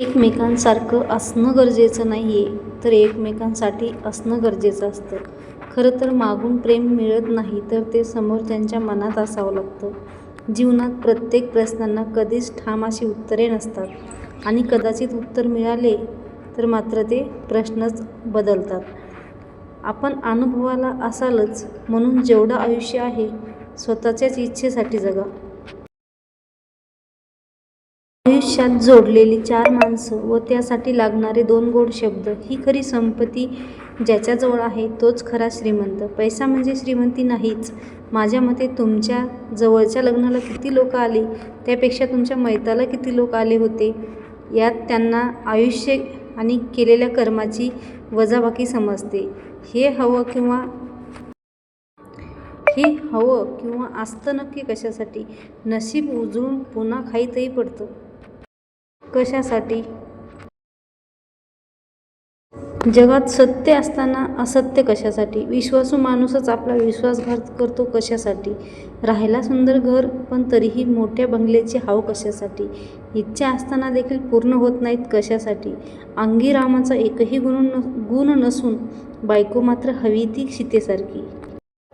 एकमेकांसारखं असणं गरजेचं नाही आहे तर एकमेकांसाठी असणं गरजेचं असतं. खरं तर मागून प्रेम मिळत नाही तर ते समोरच्यांच्या मनात असावं लागतं. जीवनात प्रत्येक प्रश्नांना कधीच ठाम अशी उत्तरे नसतात. आणि कदाचित उत्तर मिळाले तर मात्र ते प्रश्नच बदलतात. आपण अनुभवाला असालच म्हणून जेवढं आयुष्य आहे स्वतःच्याच इच्छेसाठी जगा. आयुष्यात जोडलेली चार माणसं व त्यासाठी लागणारे दोन गोड शब्द ही खरी संपत्ती ज्याच्याजवळ आहे तोच खरा श्रीमंत. पैसा म्हणजे श्रीमंती नाहीच. माझ्या मते तुमच्या जवळच्या लग्नाला किती लोक आली? त्यापेक्षा तुमच्या मैताला किती लोक आले होते? यात त्यांना आयुष्य आणि केलेल्या कर्माची वजाबाकी समजते. हे हवं किंवा हे हवं किंवा असतं नक्की कशासाठी? नशीब उजळून पुन्हा खाईतही पडतं. कशासाठी? जगात सत्य असताना असत्य कशासाठी? विश्वासू माणूसच आपला विश्वासघात करतो कशासाठी? राहायला सुंदर घर पण तरीही मोठ्या बंगल्याची हाव कशासाठी? इच्छा असताना देखील पूर्ण होत नाहीत कशासाठी? अंगी रामाचा एकही गुण न गुण नसून बायको मात्र हवी ती शितेसारखी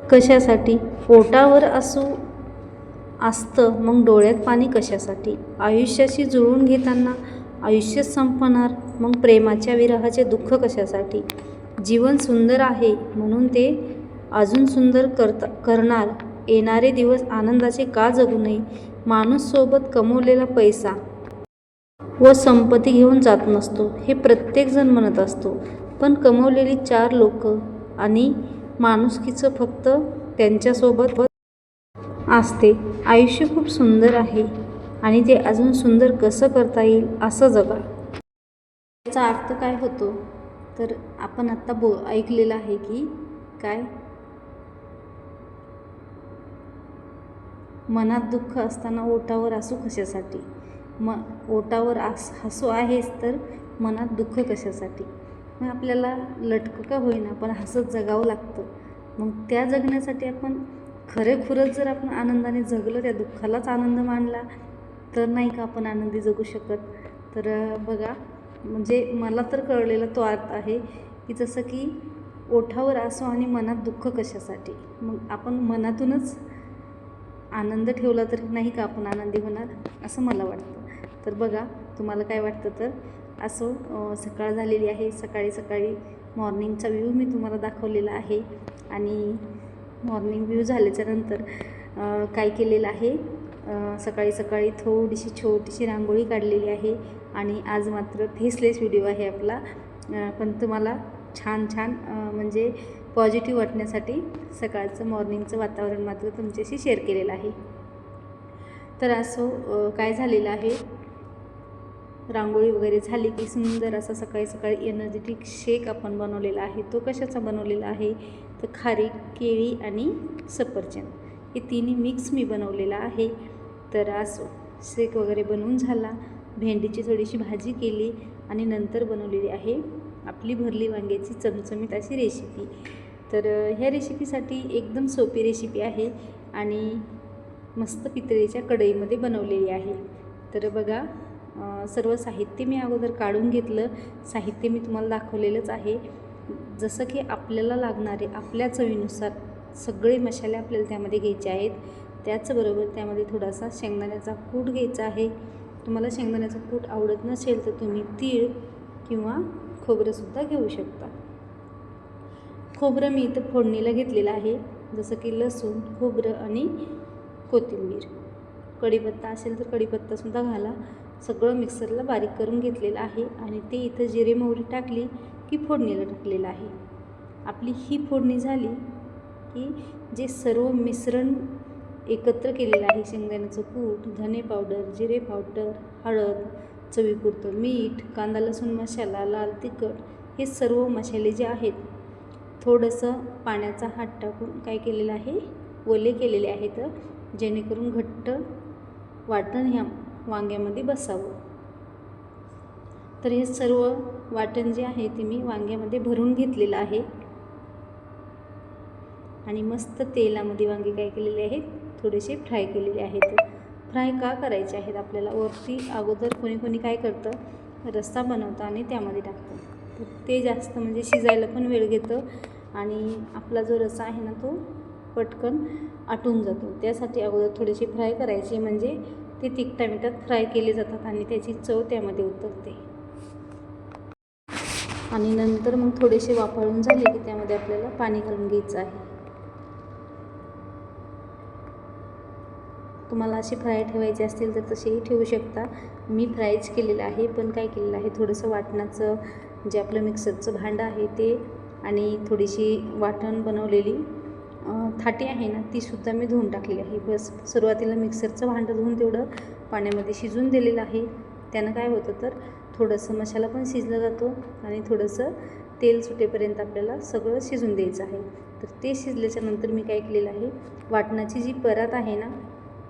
कशासाठी? पोटावर असू असतं. मग डोळ्यात पाणी कशासाठी? आयुष्याशी जुळवून घेताना आयुष्यच संपणार. मग प्रेमाच्या विरहाचे दुःख कशासाठी? जीवन सुंदर आहे म्हणून ते अजून सुंदर करता करणार. येणारे दिवस आनंदाचे का जगू नये? माणूस सोबत कमवलेला पैसा व संपत्ती घेऊन जात नसतो हे प्रत्येकजण म्हणत असतो. पण कमवलेली चार लोक आणि माणुसकीचं फक्त त्यांच्यासोबत असते. आयुष्य खूप सुंदर आहे आणि ते अजून सुंदर कसं करता येईल असं जगा. याचा अर्थ काय होतो? तर आपण आत्ता बो ऐकलेलं आहे की काय? मनात दुःख असताना ओटावर असू कशासाठी? म ओटावर आस हसू आहेच तर मनात दुःख कशासाठी? मग आपल्याला लटकं का होईना पण हसत जगावं लागतं. मग त्या जगण्यासाठी आपण खरेखुरच जर आपण आनंदाने जगलं त्या दुःखालाच आनंद मानला तर नाही का आपण आनंदी जगू शकत? तर बघा म्हणजे मला तर कळलेला तो अर्थ आहे की जसं की ओठावर असो आणि मनात दुःख कशासाठी? मग आपण मनातूनच आनंद ठेवला तर नाही का आपण आनंदी होणार? असं मला वाटतं. तर बघा तुम्हाला काय वाटतं तर? असो सकाळ झालेली आहे. सकाळी सकाळी मॉर्निंगचा व्ह्यू मी तुम्हाला दाखवलेला आहे. आणि मॉर्निंग व्ह्यू झाल्याच्यानंतर काय केलेलं आहे? सकाळी सकाळी थोडीशी छोटीशी रांगोळी काढलेली आहे आणि आज मात्र फेसलेस व्हिडिओ आहे आपला. पण तुम्हाला छान छान म्हणजे पॉझिटिव्ह वाटण्यासाठी सकाळचं मॉर्निंगचं वातावरण मात्र तुमच्याशी शेअर केलेलं आहे. तर असो काय झालेलं आहे? रांगोळी वगैरे झाली की सुंदर असा सकाळी सकाळी एनर्जेटिक शेक आपण बनवलेला आहे. तो कशाचा बनवलेला आहे? तर खारी केळी आणि सफरचंद. हे तिन्ही मिक्स मी बनवलेला आहे. तर असो शेक वगैरे बनवून झाला. भेंडीची थोडीशी भाजी केली आणि नंतर बनवलेली आहे आपली भरली वांग्याची चमचमीत अशी रेसिपी तर ह्या रेसिपीसाठी एकदम सोपी रेसिपी आहे आणि मस्त पितळेच्या कढईमध्ये बनवलेली आहे. तर बघा सर्व साहित्य मी अगोदर काढून घेतलं. साहित्य मी तुम्हाला दाखवलेलंच आहे. जसं की आपल्याला लागणारे आपल्या चवीनुसार सगळे मसाले आपल्याला त्यामध्ये घ्यायचे आहेत. त्याचबरोबर त्यामध्ये थोडासा शेंगदाण्याचा कूट घ्यायचा आहे. तुम्हाला शेंगदाण्याचा कूट आवडत नसेल तर तुम्ही तीळ किंवा खोबरंसुद्धा घेऊ शकता. खोबरं मी इथं फोडणीला घेतलेलं आहे. जसं की लसूण खोबरं आणि कोथिंबीर. कढीपत्ता असेल तर कढीपत्तासुद्धा घाला. सगळं मिक्सरला बारीक करून घेतलेलं आहे आणि ते इथं जिरे मोहरी टाकली की फोडणीला टाकलेलं आहे. आपली ही फोडणी झाली की जे सर्व मिश्रण एकत्र केलेलं आहे शेंगदाण्याचं कूट धने पावडर जिरे पावडर हळद चवीपुरतं मीठ कांदा लसूण मसाला लाल तिखट हे सर्व मसाले जे आहेत थोडंसं पाण्याचा हात टाकून काय केलेलं आहे ओले केलेले आहेत जेणेकरून घट्ट वाटण ह्या वांग्यामध्ये बसावं. तर हे सर्व वाटण जे आहे ते मी वांग्यामध्ये भरून घेतलेलं आहे. आणि मस्त तेलामध्ये वांगे काय केलेले आहेत? थोडेसे फ्राय केलेले आहेत. फ्राय का करायचे आहेत? आपल्याला वरती अगोदर कोणी कोणी काय करतं? रस्सा बनवतं आणि त्यामध्ये टाकतं. तर ते जास्त म्हणजे शिजायला पण वेळ घेतं आणि आपला जो रस्सा आहे ना तो पटकन आटून जातो. त्यासाठी अगोदर थोडेसे फ्राय करायचे म्हणजे ते तिखटा मिठात फ्राय केले जातात आणि त्याची चव त्यामध्ये उतरते. आणि नंतर मग थोडेसे वाफाळून झाले की त्यामध्ये आपल्याला पाणी घालून घ्यायचं आहे. तुम्हाला असे फ्राय ठेवायचे असतील तर तसेही ठेवू शकता. मी फ्रायच केलेलं आहे पण काय केलेलं आहे? थोडंसं वाटणाचं जे आपलं मिक्सरचं भांडं आहे ते आणि थोडीशी वाटण बनवलेली थाटी आहे ना तीसुद्धा मी धुवून टाकलेली आहे. बस सुरुवातीला मिक्सरचं भांडं धुवून तेवढं पाण्यामध्ये शिजून दिलेलं आहे. त्यानं काय होतं तर थोडंसं मसाला पण शिजला जातो आणि थोडंसं तेल सुटेपर्यंत आपल्याला सगळं शिजून द्यायचं आहे. तर ते शिजल्याच्यानंतर मी काय केलेलं आहे वाटणाची जी परात आहे ना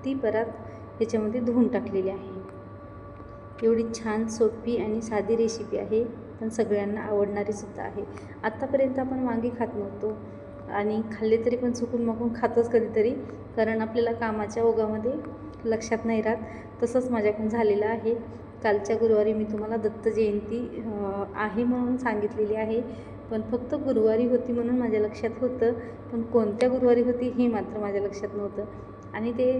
ती परात याच्यामध्ये धुवून टाकलेली आहे. एवढी छान सोपी आणि साधी रेसिपी आहे पण सगळ्यांना आवडणारीसुद्धा आहे. आत्तापर्यंत आपण वांगी खात नव्हतो आणि खाल्ले तरी पण चुकून मागून खातोच कधीतरी कारण आपल्याला कामाच्या ओघामध्ये लक्षात नाही राहत. तसंच माझ्याकडून झालेलं आहे. कालच्या गुरुवारी मी तुम्हाला दत्त जयंती आहे म्हणून सांगितलेली आहे. पण फक्त गुरुवारी होती म्हणून माझ्या लक्षात होतं. पण कोणत्या गुरुवारी होती हे मात्र माझ्या लक्षात नव्हतं. आणि ते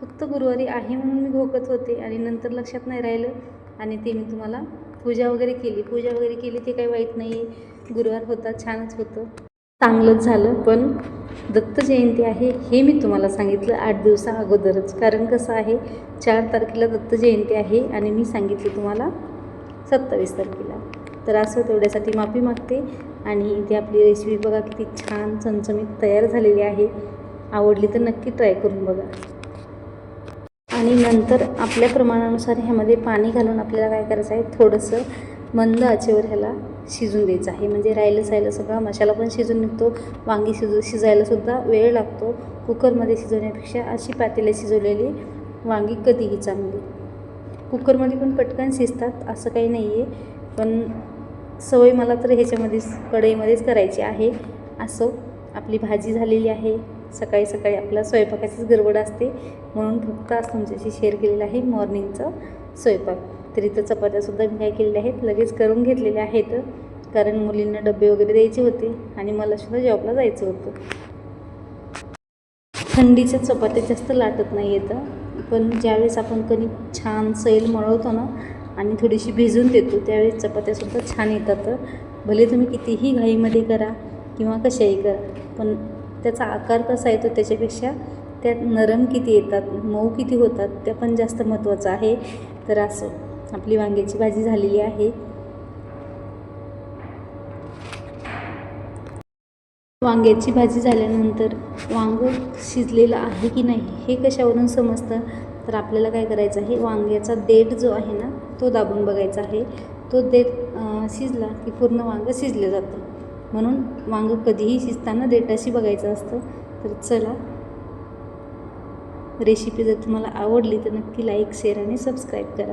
फक्त गुरुवारी आहे म्हणून मी घोकत होते आणि नंतर लक्षात नाही राहिलं. आणि ते मी तुम्हाला पूजा वगैरे केली. पूजा वगैरे केली ते काही वाईट नाही गुरुवार होता छानच होतं. चांगलंच झालं पण दत्त जयंती आहे हे मी तुम्हाला सांगितलं आठ दिवसा अगोदरच. कारण कसं आहे चार तारखेला दत्त जयंती आहे आणि मी सांगितले तुम्हाला सत्तावीस तारखेला. तर असं तेवढ्यासाठी माफी मागते आणि इथे आपली रेसिपी बघा किती छान चमचमीत तयार झालेली आहे. आवडली तर नक्की ट्राय करून बघा. आणि नंतर आपल्या प्रमाणानुसार ह्यामध्ये पाणी घालून आपल्याला काय करायचं आहे थोडंसं मंद आचेवर ह्याला शिजून द्यायचं आहे. म्हणजे राहिलं सायलं सगळा मसाला पण शिजून निघतो. वांगी शिजू शिजायलासुद्धा वेळ लागतो. कुकरमध्ये शिजवण्यापेक्षा अशी पातेल्या शिजवलेली वांगी कधीही चांगली. कुकरमध्ये पण पटकन शिजतात असं काही नाही आहे पण सवय मला तर ह्याच्यामध्येच कढईमध्येच करायची आहे. असो आपली भाजी झालेली आहे. सकाळी सकाळी आपला स्वयंपाकाचीच गडबड असते. म्हणून फक्त आज तुमच्याशी शेअर केलेलं आहे मॉर्निंगचं स्वयंपाक. तर इथं चपात्यासुद्धा मी काय केलेल्या आहेत लगेच करून घेतलेल्या आहेत. कारण मुलींना डबे वगैरे द्यायचे होते आणि मलासुद्धा जॉबला जायचं होतं. थंडीच्या चपात्या जास्त लाटत नाही येतं पण ज्यावेळेस आपण कणी छान सैल मळवतो ना आणि थोडीशी भिजून देतो त्यावेळेस चपात्यासुद्धा छान येतात. भले तुम्ही कितीही घाईमध्ये करा किंवा कशाही करा पण त्याचा आकार कसा येतो त्याच्यापेक्षा त्यात नरम किती येतात मऊ किती होतात त्या पण जास्त महत्त्वाचं आहे. तर असं. आपली वांग्याची भाजी झालेली आहे. वांग्याची भाजी झाल्यानंतर वांगं शिजलेलं आहे की नाही हे कशावरून समजतं? तर आपल्याला काय करायचं आहे? वांग्याचा देठ जो आहे ना तो दाबून बघायचा आहे. तो देठ शिजला की पूर्ण वांगं शिजलं जातं. म्हणून वांग कधीही शिजताना देठाशी बघायचं असतं. तर चला रेसिपी जर तुम्हाला आवडली तर नक्की लाईक शेअर आणि सबस्क्राईब करा.